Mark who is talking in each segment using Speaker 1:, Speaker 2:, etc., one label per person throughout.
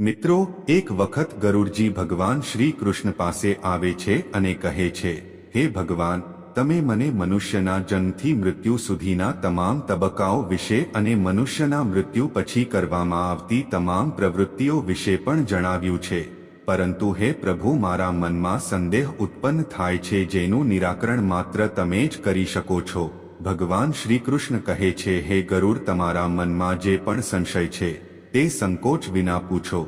Speaker 1: મિત્રો, એક વખત ગરુડજી ભગવાન શ્રી કૃષ્ણ પાસે આવે છે અને કહે છે, હે ભગવાન, તમે મને મનુષ્યના જન્મથી મૃત્યુ સુધીના તમામ તબક્કાઓ વિશે અને મનુષ્યના મૃત્યુ પછી કરવામાં આવતી તમામ પ્રવૃત્તિઓ વિશે પણ જણાવ્યું છે. પરંતુ હે પ્રભુ, મારા મનમાં સંદેહ ઉત્પન્ન થાય છે જેનું નિરાકરણ માત્ર તમે જ કરી શકો છો. ભગવાન શ્રી કૃષ્ણ કહે છે, હે ગરુડ, તમારા મનમાં જે પણ સંશય છે તે સંકોચ વિના પૂછો,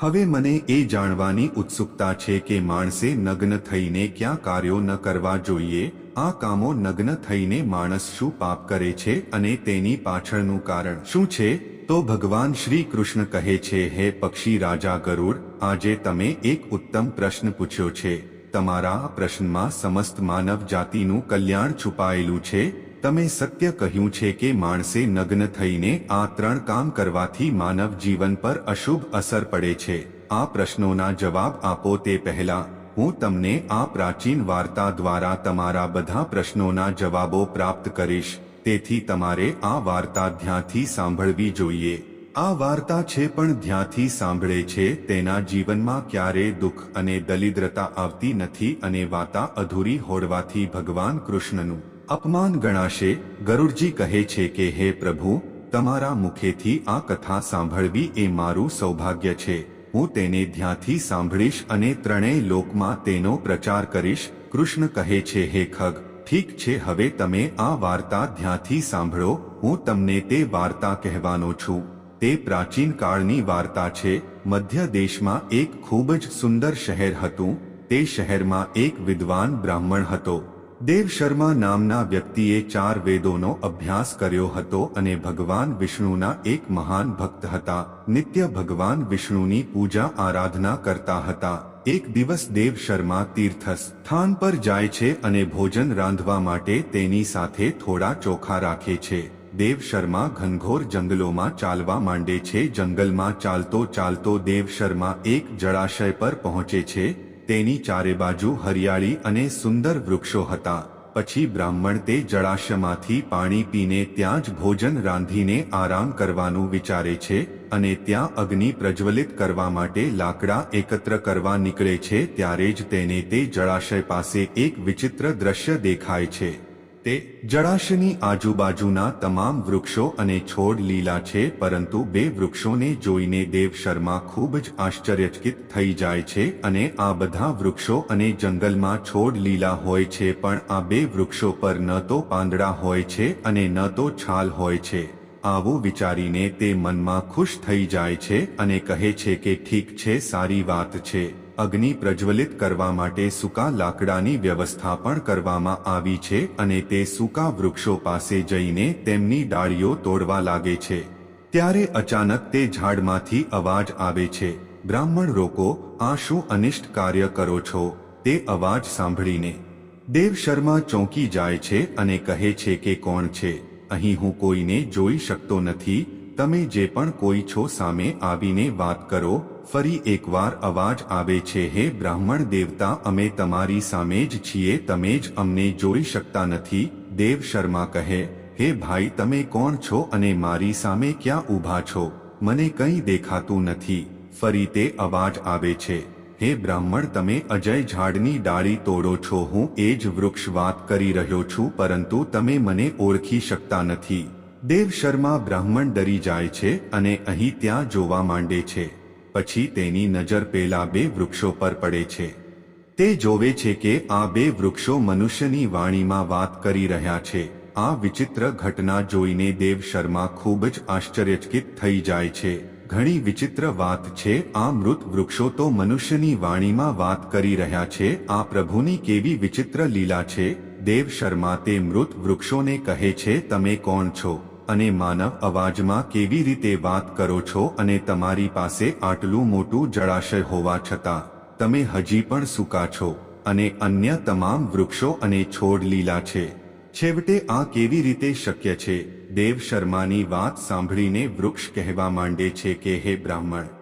Speaker 1: હવે મને એ જાણવાની ઉત્સુકતા છે કે માણસે નગ્ન થઈને ક્યાં કાર્યો ન કરવા જોઈએ? આ કામો નગ્ન થઈને માણસ શું પાપ કરે છે અને તેની પાછળનું કારણ શું છે? તો ભગવાન શ્રી કૃષ્ણ કહે છે, હે પક્ષી રાજા ગરુડ, આજે તમે એક ઉત્તમ પ્રશ્ન પૂછ્યો છે. તમારા આ પ્રશ્નમાં સમસ્ત માનવ જાતિનું કલ્યાણ છુપાયેલું છે. તમે સત્ય કહ્યું છે કે માણસે નગ્ન થઈને આ ત્રણ કામ કરવાથી માનવ જીવન પર અશુભ અસર પડે છે. આ પ્રશ્નોના જવાબ આપો તે પહેલા, હું તમને આ પ્રાચીન વાર્તા દ્વારા તમારા બધા પ્રશ્નોના જવાબો પ્રાપ્ત કરીશ. તેથી તમારે આ વાર્તા ધ્યાનથી સાંભળવી જોઈએ. આ વાર્તા છે પણ ધ્યાંથી સાંભળે છે, તેના જીવનમાં ક્યારે દુઃખ અને દલિદ્રતા આવતી નથી અને વાર્તા અધૂરી હોડવાથી ભગવાન કૃષ્ણનું અપમાન ગણાશે, ગરુડજી કહે છે કે, હે પ્રભુ, તમારા મુખેથી આ કથા સાંભળવી એ મારું સૌભાગ્ય છે. હું તેને ધ્યાનથી સાંભળીશ અને ત્રણેય લોકમાં તેનો પ્રચાર કરીશ. કૃષ્ણ કહે છે, હે ખગ, ઠીક છે, હવે તમે આ વાર્તા ધ્યાનથી સાંભળો. હું તમને તે વાર્તા કહેવાનો છું. તે પ્રાચીન કાળની વાર્તા છે. મધ્ય દેશમાં એક ખૂબ જ સુંદર શહેર હતું. તે શહેરમાં એક વિદ્વાન બ્રાહ્મણ હતો. દેવ શર્મા નામના વ્યક્તિએ ચાર વેદોનો અભ્યાસ કર્યો હતો અને ભગવાન વિષ્ણુના એક મહાન ભક્ત હતા. નિત્ય ભગવાન વિષ્ણુની પૂજા આરાધના કરતા હતા. એક દિવસ દેવ શર્મા તીર્થ સ્થાન પર જાય છે અને ભોજન રાંધવા માટે તેની સાથે થોડા ચોખા રાખે છે. દેવ શર્મા ઘનઘોર જંગલોમાં ચાલવા માંડે છે. જંગલમાં ચાલતો ચાલતો દેવ શર્મા એક જળાશય પર પહોંચે છે. તેની ચારે બાજુ હરિયાળી અને સુંદર વૃક્ષો હતા. પછી બ્રાહ્મણ તે જળાશયમાંથી પાણી પીને ત્યાં જ ભોજન રાંધીને આરામ કરવાનું વિચારે છે અને ત્યાં અગ્નિ પ્રજ્વલિત કરવા માટે લાકડા એકત્ર કરવા નીકળે છે ત્યારે જ તેને તે જળાશય પાસે એક વિચિત્ર દ્રશ્ય દેખાય છે. તે જળાશયની આજુબાજુના તમામ વૃક્ષો અને છોડ લીલા છે, પરંતુ બે વૃક્ષોને જોઈને દેવ શર્મા ખૂબ જ આશ્ચર્યચકિત થઈ જાય છે અને આ બધા વૃક્ષો અને જંગલમાં છોડ લીલા હોય છે, પણ આ બે વૃક્ષો પર ન તો પાંદડા હોય છે અને ન તો છાલ હોય છે. આવું વિચારીને તે મનમાં ખુશ થઈ જાય છે અને કહે છે કે ઠીક છે, સારી વાત છે. અગ્નિ પ્રજ્વલિત કરવા માટે સૂકા લાકડાની વ્યવસ્થા પણ કરવામાં આવી છે અને તે સૂકા વૃક્ષો પાસે જઈને તેમની ડાળીઓ તોડવા લાગે છે. ત્યારે અચાનક તે ઝાડમાંથી અવાજ આવે છે. બ્રાહ્મણ રોકો, આ શું અનિષ્ટ કાર્ય કરો છો? તે અવાજ સાંભળીને દેવ શર્મા ચોંકી જાય છે અને કહે છે કે, કોણ છે? અહીં હું કોઈને જોઈ શકતો નથી. તમે જે પણ કોઈ છો સામે આવીને વાત કરો ફરી એકવાર અવાજ આવે છે, હે બ્રાહ્મણ દેવતા, અમે તમારી સામે જ છીએ, તમે જ અમને જોઈ શકતા નથી. દેવ શર્મા કહે, હે ભાઈ, તમે કોણ છો અને મારી સામે ક્યાં ઊભા છો? મને કંઈ દેખાતું નથી. ફરી તે અવાજ આવે છે, હે બ્રાહ્મણ, તમે અજય ઝાડની ડાળી તોડો છો, હું એ જ વૃક્ષ વાત કરી રહ્યો છું, પરંતુ તમે મને ઓળખી શકતા નથી. દેવ શર્મા બ્રાહ્મણ ડરી જાય છે અને અહીં ત્યાં જોવા માંડે છે. પછી તેની નજર પેલા બે વૃક્ષો પર પડે છે. તે જોવે છે કે આ બે વૃક્ષો મનુષ્યની વાણીમાં વાત કરી રહ્યા છે. આ વિચિત્ર ઘટના જોઈને દેવ શર્મા ખૂબ જ આશ્ચર્યચકિત થઈ જાય છે. ઘણી વિચિત્ર વાત છે, આ મૃત વૃક્ષો તો મનુષ્યની વાણીમાં વાત કરી રહ્યા છે, આ પ્રભુની કેવી વિચિત્ર લીલા છે? દેવ શર્મા તે મૃત વૃક્ષોને કહે છે, તમે કોણ છો? અને માનવ અવાજમાં કેવી રીતે વાત કરો છો અને તમારી પાસે આટલું મોટું જળાશય હોવા છતાં, તમે હજી પણ સૂકા છો, અને અન્ય તમામ વૃક્ષો અને છોડ લીલા છે. છેવટે આ કેવી રીતે શક્ય છે? દેવ શર્માની વાત સાંભળીને વૃક્ષ કહેવા માંડે છે કે, હે બ્રાહ્મણ,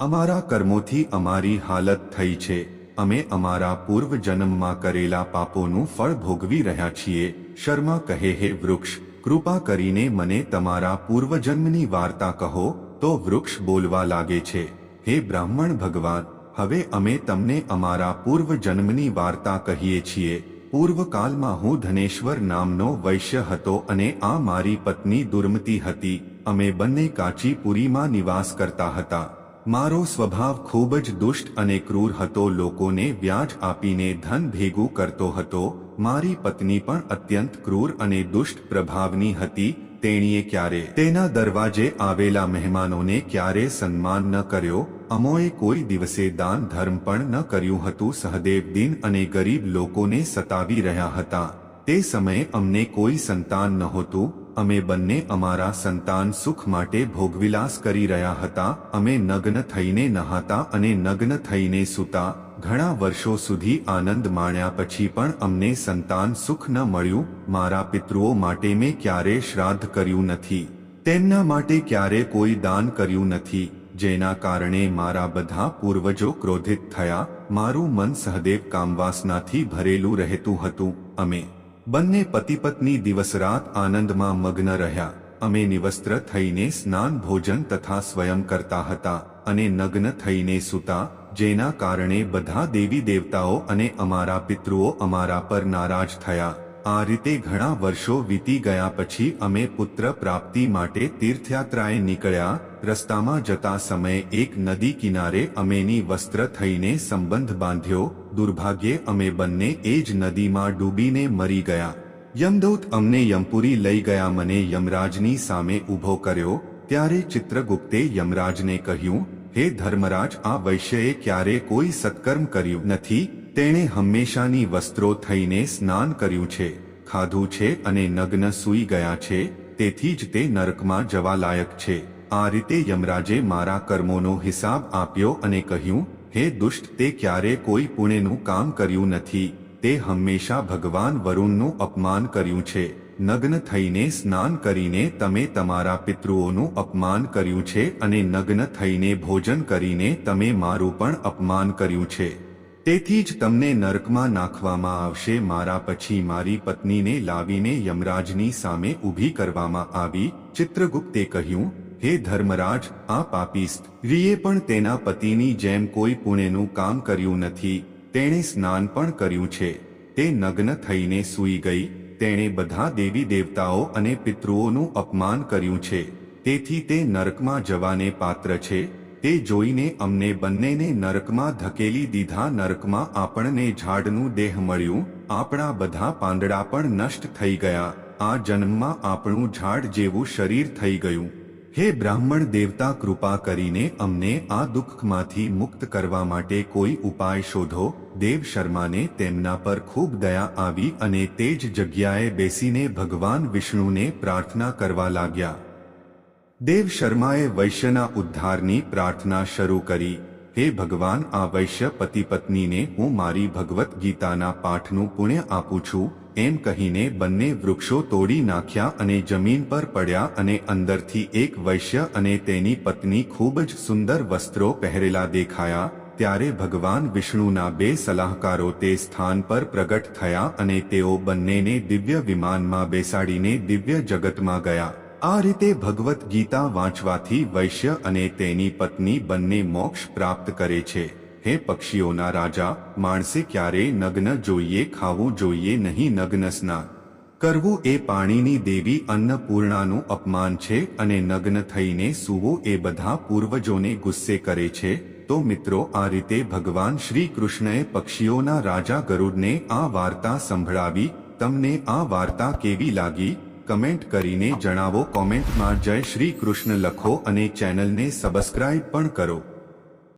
Speaker 1: અમારા કર્મોથી અમારી હાલત થઈ છે. અમે અમારા પૂર્વ જન્મમાં કરેલા પાપોનું ફળ ભોગવી રહ્યા છીએ. શર્મા કહે, હે વૃક્ષ કૃપા કરીને મને તમારા પૂર્વજન્મની વાર્તા કહો, તો વૃક્ષ બોલવા લાગે છે. હે બ્રાહ્મણ ભગવાન, હવે અમે તમને અમારા પૂર્વજન્મની વાર્તા કહીએ છીએ. પૂર્વકાલમાં હું ધનેશ્વર નામનો વૈશ્ય હતો અને આ મારી પત્ની દુર્મતી હતી. અમે બંને કાચીપુરીમાં નિવાસ કરતા હતા. મારો સ્વભાવ ખૂબ જ દુષ્ટ અને ક્રૂર હતો. લોકોને વ્યાજ આપીને ધન ભેગું કરતો હતો. મારી પત્ની પણ અત્યંત ક્રૂર અને દુષ્ટ પ્રભાવની હતી, તેણીએ ક્યારે તેના દરવાજે આવેલા મહેમાનોને ક્યારે સન્માન ન કર્યો, અમોએ કોઈ દિવસે દાન ધર્મ પણ ન કર્યું હતું, સહદેવ દિન અને ગરીબ લોકોને સતાવી રહ્યા હતા. તે સમયે અમને કોઈ સંતાન નહોતું, અમે બંને અમારા સંતાન સુખ માટે ભોગવિલાસ કરી રહ્યા હતા, અમે નગ્ન થઈને નહાતા અને નગ્ન થઈને સૂતા ઘણા વર્ષો સુધી આનંદ માણ્યા પછી પણ અમને સંતાન સુખ ન મળ્યું. મારા પિતૃઓ માટે મેં ક્યારે શ્રાદ્ધ કર્યું નથી. તેમના માટે ક્યારે કોઈ દાન કર્યું નથી. જેના કારણે મારા બધા પૂર્વજો ક્રોધિત થયા. મારું મન સહદેવ કામવાસનાથી ભરેલું રહેતું હતું. અમે બંને પતિ પત્ની દિવસ રાત આનંદમાં મગ્ન રહ્યા. અમે નિવસ્ત્ર થઈને સ્નાન ભોજન તથા સ્વયં કરતા હતા અને નગ્ન થઈને સૂતા જેના કારણે બધા દેવી દેવતાઓ અને અમારા પિતૃઓ અમારા પર નારાજ થયા. આ રીતે ઘણા વર્ષો વીતી ગયા પછી અમે પુત્ર પ્રાપ્તિ માટે તીર્થયાત્રાએ નીકળ્યા. રસ્તામાં જતા સમયે એક નદી કિનારે અમેની વસ્ત્ર થઈને સંબંધ બાંધ્યો. દુર્ભાગ્યે અમે બંને એ જ નદીમાં ડૂબીને મરી ગયા. યમદૂત અમને યમપુરી લઈ ગયા મને યમરાજની સામે ઊભો કર્યો. ત્યારે ચિત્રગુપ્તે યમરાજને કહ્યું હે ધર્મરાજ, આ વૈશ્યએ ક્યારે કોઈ સત્કર્મ કર્યું નથી? તેણે હંમેશાની વસ્ત્રો થઈને સ્નાન કર્યું છે, ખાધું છે અને નગ્ન સૂઈ ગયા છે, તેથી જ તે નરકમાં જવા લાયક છે. આ રીતે યમરાજે મારા કર્મોનો હિસાબ આપ્યો અને કહ્યું, હે દુષ્ટ, તે ક્યારે કોઈ પુણ્યનું કામ કર્યું નથી? તે હંમેશા ભગવાન વરુણનું અપમાન કર્યું છે. નગ્ન થઈને સ્નાન કરીને તમે તમારા પિતૃઓનું અપમાન કર્યું છે અને નગ્ન થઈને ભોજન કરીને તમે મારું પણ અપમાન કર્યું છે. તેથી જ તમને નરકમાં નાખવામાં આવશે. મારા પછી મારી પત્નીને લાવીને યમરાજની સામે ઊભી કરવામાં આવી. ચિત્રગુપ્તે કહ્યું, હે ધર્મરાજ, આ પાપી સ્ત્રીએ પણ તેના પતિની જેમ કોઈ પુણેનું કામ કર્યું નથી. તેણે સ્નાન પણ કર્યું છે. તે નગ્ન થઈને સૂઈ ગઈ. તેણે બધા દેવી દેવતાઓ અને પિતૃઓનું અપમાન કર્યું છે. તેથી તે નરકમાં જવાને પાત્ર છે. તે જોઈને અમને બંનેને નરકમાં ધકેલી દીધા નરકમાં આપણને ઝાડનું દેહ મળ્યું. આપણા બધા પાંદડા પણ નષ્ટ થઈ ગયા. આ જન્મમાં આપણું ઝાડ જેવું શરીર થઈ ગયું. હે બ્રાહ્મણ દેવતા, કૃપા કરીને અમને આ દુઃખમાંથી મુક્ત કરવા માટે કોઈ ઉપાય શોધો. દેવ શર્માને તેમના પર ખૂબ દયા આવી અને તે જ જગ્યાએ બેસીને ભગવાન વિષ્ણુને પ્રાર્થના કરવા લાગ્યા. દેવ શર્માએ વૈશ્યના ઉદ્ધારની પ્રાર્થના શરૂ કરી. હે ભગવાન, આ વૈશ્ય પતિ પત્નીને હું મારી ભગવદ્ ગીતાના પાઠનું પુણ્ય આપું છું. એમ કહીને બંને વૃક્ષો તોડી નાખ્યા અને જમીન પર પડ્યા અને અંદરથી એક વૈશ્ય અને તેની પત્ની ખૂબ જ સુંદર વસ્ત્રો પહેરેલા દેખાયા, ત્યારે ભગવાન વિષ્ણુના બે સલાહકારો તે સ્થાન પર પ્રગટ થયા અને તેઓ બંનેને દિવ્ય વિમાનમાં બેસાડીને દિવ્ય જગતમાં ગયા. આ રીતે ભગવદ્ ગીતા વાંચવાથી વૈશ્ય અને તેની પત્ની બંને મોક્ષ પ્રાપ્ત કરે છે. હે પક્ષીઓના રાજા, માણસે ક્યારેય નગ્ન જોઈએ, ખાવું જોઈએ નહીં નગ્ન સ્નાન કરવું એ પાણીની દેવી અન્નપૂર્ણાનું અપમાન છે અને નગ્ન થઈને સૂવું એ બધા પૂર્વજોને ગુસ્સે કરે છે. તો મિત્રો, આ રીતે ભગવાન શ્રી કૃષ્ણએ પક્ષીઓના રાજા ગરુડને આ વાર્તા સંભળાવી. તમને આ વાર્તા કેવી લાગી? કમેન્ટ કરીને જણાવો. કોમેન્ટમાં જય શ્રી કૃષ્ણ લખો અને ચેનલને સબસ્ક્રાઇબ પણ કરો.